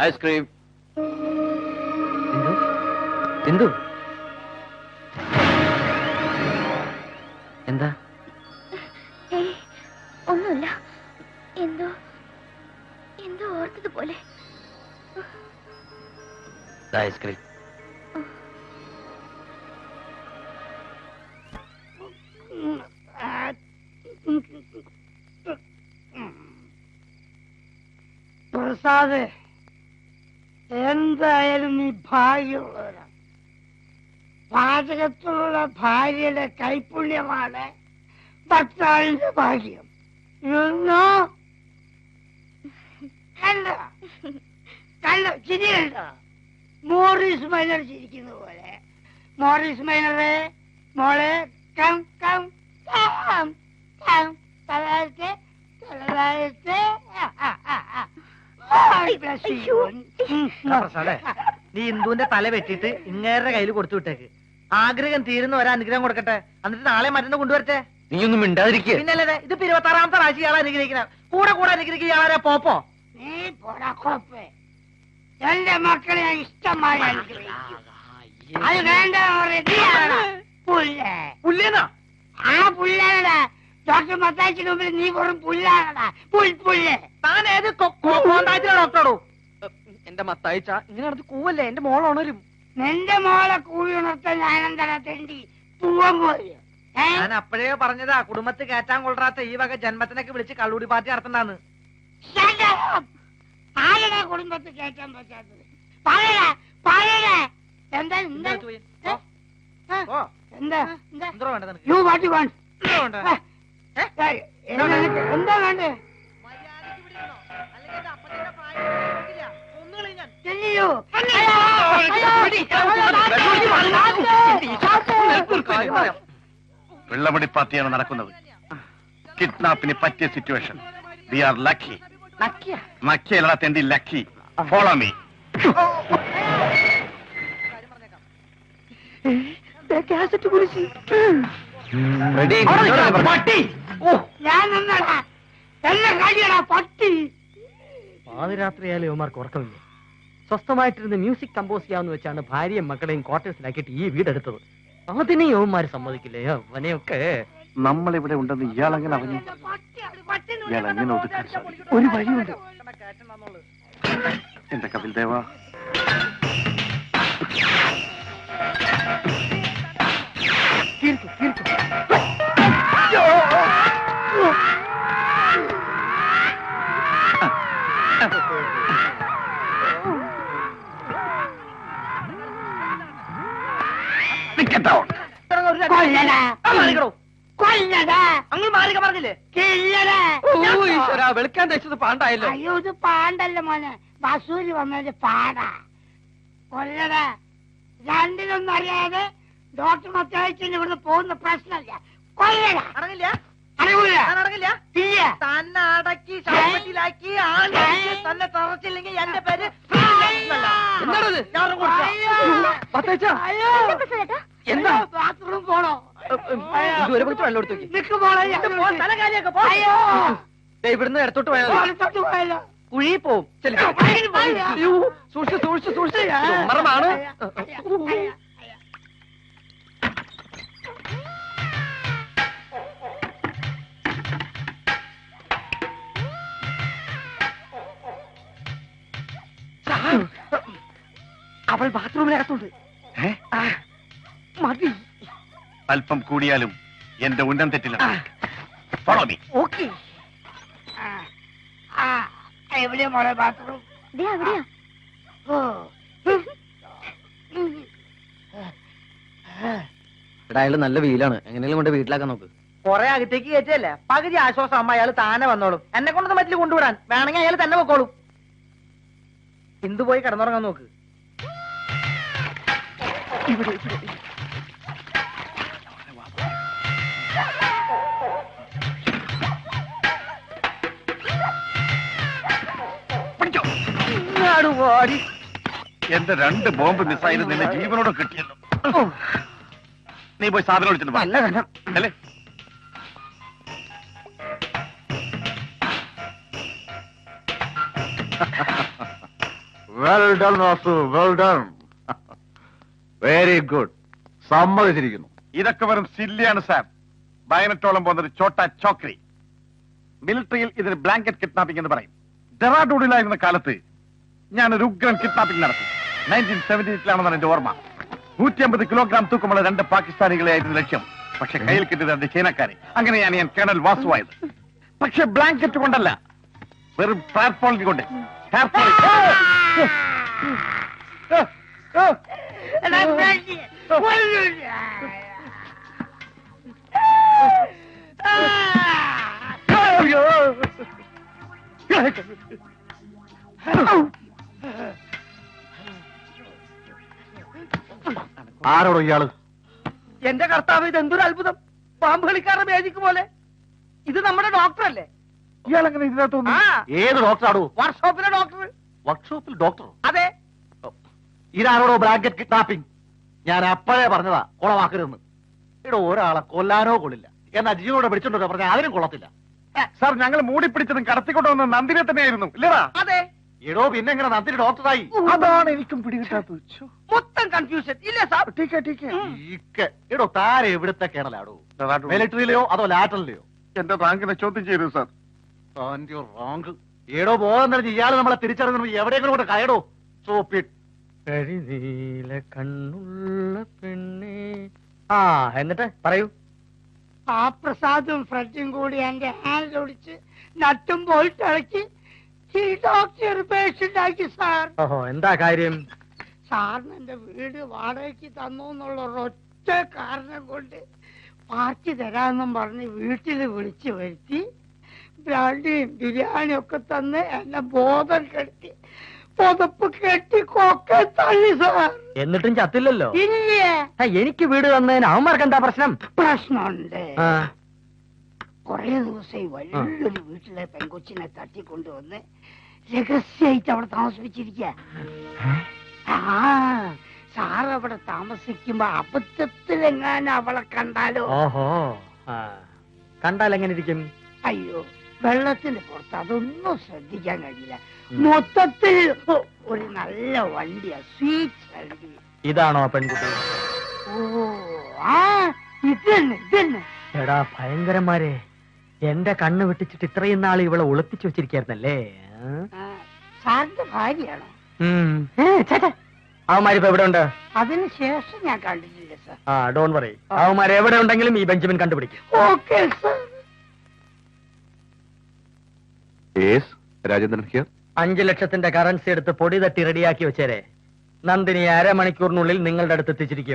Ice cream. എന്തു? എന്താ? ഒന്നുമില്ല. എന്തോ എന്തോ ഓർത്തതുപോലെ. ഐസ്ക്രീം. പ്രസാദ് എന്തായാലും ഈ ഭാഗ്യമുള്ളവരാണ് പാചകത്തിലുള്ള ഭാര്യയുടെ കൈപുണ്യമാണ് ഭർത്താവിന്റെ ഭാഗ്യം. കണ്ട? കണ്ട? ചിരി കണ്ട? മോറിസ് മൈനർ ചിരിക്കുന്ന പോലെ. മോറിസ് മൈനറെ മോളെ കം കം കം കം തലത്തെ പ്രസാദേ നീ ഇന്ദുവിന്റെ തല വെട്ടിട്ട് ഇങ്ങേരുടെ കയ്യിൽ കൊടുത്തു വിട്ടേക്ക്. ആഗ്രഹം തീരുന്ന ഒരു അനുഗ്രഹം കൊടുക്കട്ടെ? എന്നിട്ട് നാളെ മറ്റന്ന് കൊണ്ടുവരട്ടെ? നീ ഒന്നും മിണ്ടാതിരിക്കേ. പിന്നല്ലേ ഇത് ഇരുപത്താറാമത്തെ പ്രാവശ്യം ഇയാളെ അനുഗ്രഹിക്കണം. കൂടെ കൂടെ അനുഗ്രഹിക്കുക ഇയാളെ പോപ്പോ. നീ പോടാ കുഴപ്പേ എന്റെ മക്കളെ ഞാൻ ഇഷ്ടമായി അത് വേണ്ട പുല്ലേ. പുല്ലേനാ ആ പുല്ലാണടാ ഡോക്ടർ മത്താച്ചിന് മുമ്പിൽ നീ വെറും പുല്ലാണടാ. പുൽ പുല്ല്. താൻ ഏത് ഡോക്ടറോടോ? എന്റെ മത്തായിച്ച ഇങ്ങനെ നടത്ത് കൂവല്ലേ? എന്റെ മോൾ ഉണരും. നിന്റെ മോളെ കൂവി ഉണർത്താൻ ഞാനെന്താ തെണ്ടി? പൂവൻ ഞാൻ അപ്പോഴേ പറഞ്ഞതാ കുടുംബത്ത് കയറ്റാൻ കൊള്ളാത്ത ഈ വക ജന്മത്തിനൊക്കെ വിളിച്ച് കള്ളൂടി പാർട്ടി നടത്തണ്ടാന്ന്! ആരെടാ കുടുംബത്തിൽ കയറ്റാൻ പറ്റാത്തത്. പറയടാ പറയടാ എന്താ എന്താ എന്താ? എന്താ എന്താ? എന്തോ വേണ്ട നിനക്ക്? യു വാട്ട് യു വാണ്ട് എന്താ എന്താ വേണ്ടേ? എന്റെ പറയാം. വെള്ളമടി പാർട്ടിയാണ് നടക്കുന്നത്. കിഡ്നാപ്പിന് പറ്റിയ സിറ്റുവേഷൻ വി ആർ ലക്കി നക്കിയാ? നക്കിയല്ല തെണ്ടി ലക്കി. ഫോളോ മീ പട്ടി ഞാൻ പട്ടി. പാതിരാത്രിയായാലും യുവമാർക്ക് ഉറക്കമില്ല സ്വസ്ഥമായിട്ടിരുന്ന് മ്യൂസിക് കമ്പോസ് ചെയ്യാമെന്ന് വെച്ചാണ് ഭാര്യയും മക്കളെയും ക്വാർട്ടേഴ്സിലാക്കിയിട്ട് ഈ വീടെടുത്തത്. അതിനെ യവന്മാര് സമ്മതിക്കില്ലേ? അവനെയൊക്കെ. നമ്മളിവിടെ ഉണ്ടെന്ന് ഇയാളെങ്ങനെ അറിഞ്ഞു ഒതുക്കാൻ സാധിക്കും ഒരു വഴിയുണ്ട്. എന്റെ കപിൽ ദേവ. വെളുക്കാൻ തയ്ച്ചത് പാണ്ടായല്ലോ. അയ്യോ ഇത് പാണ്ടല്ല മോനെ. വസൂൽ വന്നത് പാടാ. കൊല്ലടാ. രണ്ടിലൊന്നും അറിയാതെ ഡോക്ടർ മത്തായിച്ചിന് ഇവിടുന്ന് പോകുന്ന പ്രശ്നമില്ല. കൊല്ലടാ. അടങ്ങില്ല. തന്നെ അടക്കി ശവപ്പെട്ടിയിലാക്കി ആണ്ടി തന്നെ തറച്ചില്ലെങ്കിൽ എന്റെ പേര് എന്താ? ബാത്റൂം പോണോ? ഇതുവരെ കുറച്ച് വെള്ളം എടുത്തു ഇവിടുന്ന് ഇടത്തോട്ട് പോയാലോ? കുഴി പോവും. സൂക്ഷിച്ച് സൂക്ഷിച്ച് സൂക്ഷിച്ച്. മറമാണ് അവൾ ബാത്റൂമിനകത്തുണ്ട്? മതി. അല്പം കൂടിയാലും എന്റെ ഉന്നം തെറ്റില്ല. ഫോളോ മീ ഓക്കെ എവിടെയാ മോളെ ബാത്റൂം? അയാൾ നല്ല വെയിലാണ്. എങ്ങനെയും കൊണ്ട് വീട്ടിലാക്കാൻ നോക്ക്. കൊറേ അകത്തേക്ക് കയറ്റല്ലേ പകുതി ആശ്വാസം അമ്മ അയാൾ താനെ വന്നോളും. എന്നെ കൊണ്ടൊന്നും പറ്റില്ല കൊണ്ടുവിടാൻ. വേണമെങ്കിൽ അയാൾ തന്നെ പൊക്കോളും. എന്തു പോയി കിടന്നുറങ്ങാൻ നോക്ക്. പിടിച്ചോ. ഇങ്ങാട് വാടി. എന്റെ രണ്ട് ബോംബ് മിസ്സായിരുന്നു നിന്നെ ജീവനോടെ കിട്ടിയല്ലോ. നീ പോയി സാധനം വിളിച്ചിട്ട് നല്ല കനം. അല്ലേ? Well done Vasu well done very good സമ്മതിച്ചിരിക്കുന്നു. ഇതൊക്കെ വെറും സില്ലിയാണ് സാർ ബയനറ്റോളം പോകുന്ന ഒരു ചോട്ട ചോക്രി. മിലിറ്ററിയിൽ ഇതിന് ബ്ലാങ്കറ്റ് കിഡ്നാപ്പിംഗ് എന്ന് പറയും. ഡെറാഡൂഡിലായിരുന്ന കാലത്ത് ഞാൻ ഒരു ഉഗ്രൻ കിഡ്നാപ്പിംഗ് നടത്തി. നയന്റീൻ സെവന്റി എയ്റ്റിലാണെന്നാണ് എന്റെ ഓർമ്മ. നൂറ്റി അമ്പത് കിലോഗ്രാം തൂക്കമുള്ള രണ്ട് പാകിസ്ഥാനികളെ ആയിരുന്നു ലക്ഷ്യം. പക്ഷെ കയ്യിൽ കിട്ടിയത് രണ്ട് ചൈനക്കാരെ. അങ്ങനെയാണ് ഞാൻ കേണൽ വാസുവായത്. പക്ഷെ ബ്ലാങ്കറ്റ് കൊണ്ടല്ല. വെറും ടാർപോളിൻ കൊണ്ട്. ടാർപോളിൻ. ആരോടോ ഇയാൾ? എന്റെ കർത്താവ് ഇത് എന്തൊരു അത്ഭുതം. പാമ്പ് കളിക്കാരുടെ മേജിക്ക് പോലെ. ഇത് നമ്മുടെ ഡോക്ടറല്ലേ ഇയാൾ അങ്ങനെ ഇതിനകത്ത് ആ. ഏത് ഡോക്ടറാടോ വർക്ക്ഷോപ്പിലെ ഡോക്ടർ വർക്ക്ഷോപ്പിൽ ഡോക്ടർ അതെ. ഇതാരോടോ ബ്ലാങ്കറ്റ് കിഡ്നാപ്പിംഗ് ഞാൻ അപ്പോഴേ പറഞ്ഞതാ കൊളവാക്കരുതെന്ന്. ഇവിടെ ഒരാളെ കൊല്ലാനോ കൊള്ളില്ല. എന്നാ ജീവനോടെ പിടിച്ചോണ്ടോ പറഞ്ഞാൽ അതിനും കൊള്ളത്തില്ല. സാർ ഞങ്ങൾ മൂടിപ്പിടിച്ചതും കടത്തിക്കൊണ്ടുവന്ന നന്ദിനെ തന്നെയായിരുന്നു. ഇല്ലടാ അതെ. എടോ പിന്നെ എങ്ങനെ നന്ദിനി ഡോക്ടറായി? അതാണ് എനിക്കും പിടികിട്ടാത്തത്. മൊത്തം കൺഫ്യൂഷൻ ഇല്ല സാർ? ഈക്കെ. എടോ താരെ എവിടുത്തെ കേണലാടോ മിലിറ്ററിയിലെയോ അതോ ലാറ്ററിലെയോ? എന്റെ റാങ്കിനെ ചോദ്യം ചെയ്തു സാർ. റാങ്ക് ഏടോ ബോധം ഇയാൾ നമ്മളെ തിരിച്ചറിഞ്ഞു എവിടെയെങ്കിലും കൊണ്ട് കയടോ സോപ്പിട്ട് കരിനീല കണ്ണുള്ള പെണ്ണേ. ആ എന്നിട്ട് പറയൂ. ആ പ്രസാദും ഫ്രണ്ടും കൂടി എന്റെ ഹാൻഡ് ഒടിച്ച് നട്ടും ബോൾട്ട് ഇളക്കി ഡോക്ടർ സാർ ഓഹോ എന്താ കാര്യം? സാറിന് എന്റെ വീട് വാടകയ്ക്ക് തന്നു എന്നുള്ള ഒരൊറ്റ കാരണം കൊണ്ട് പാർട്ടി തരാമെന്നും പറഞ്ഞ് വീട്ടിൽ വിളിച്ചു വരുത്തി. ബ്രാൻഡിയും ബിരിയാണിയും ഒക്കെ തന്ന് എന്നെ ബോധം കെട്ടി പുതപ്പ് കെട്ടി കൊക്കെ തള്ളി സാർ. എന്നിട്ടും ചത്തില്ലല്ലോ? ഇല്ലേ? ആ, എനിക്ക് വീട് തന്നതിന് അവന്മാർക്ക് എന്താ പ്രശ്നം? പ്രശ്നമുണ്ട്. ആ, കൊറേ ദിവസമായി വലിയൊരു വീട്ടിലെ പെൺകൊച്ചിനെ തട്ടിക്കൊണ്ടുവന്ന് രഹസ്യമായിട്ട് അവിടെ താമസിപ്പിച്ചിരിക്ക. ആ. സാർ അവിടെ താമസിക്കുമ്പോ അബദ്ധത്തിലെങ്ങാനും അവളെ കണ്ടാലോ? ഓഹോ. ആ. കണ്ടാൽ എങ്ങനെ ഇരിക്കും? അയ്യോ വെള്ളത്തിന്റെ പുറത്ത് അതൊന്നും ശ്രദ്ധിക്കാൻ കഴിയില്ല. മൊത്തത്തിൽ ഒരു നല്ല വണ്ടിയാ. സ്വീറ്റ് വണ്ടി. ഇതാണോ പെൺകുട്ടി? ഓ ആ ഇത് തന്നെ ഇത് തന്നെ എടാ ഭയങ്കരന്മാരെ. എന്റെ കണ്ണ് വെട്ടിച്ചിട്ട് ഇത്രയും നാൾ ഇവളെ ഒളിപ്പിച്ചു വെച്ചിരിക്കായിരുന്നല്ലേ? സാറിന്റെ ഭാര്യയാണോ? ഛെ. അവന്മാരിപ്പോ എവിടെ ഉണ്ട് അതിന് ശേഷം ഞാൻ കണ്ടിട്ടില്ല സാർ. ആ ഡോൺ വറി അവന്മാർ എവിടെ ഉണ്ടെങ്കിലും ഈ ബെഞ്ചമിൻ കണ്ടുപിടിക്കും. ഓക്കെ സാർ രാജേന്ദ്രൻ ഹിയർ അഞ്ചു ലക്ഷത്തിന്റെ കറൻസി എടുത്ത് പൊടി തട്ടി റെഡിയാക്കി വെച്ചേരെ. നന്ദിനി അരമണിക്കൂറിനുള്ളിൽ നിങ്ങളുടെ അടുത്ത് എത്തിച്ചിരിക്കും.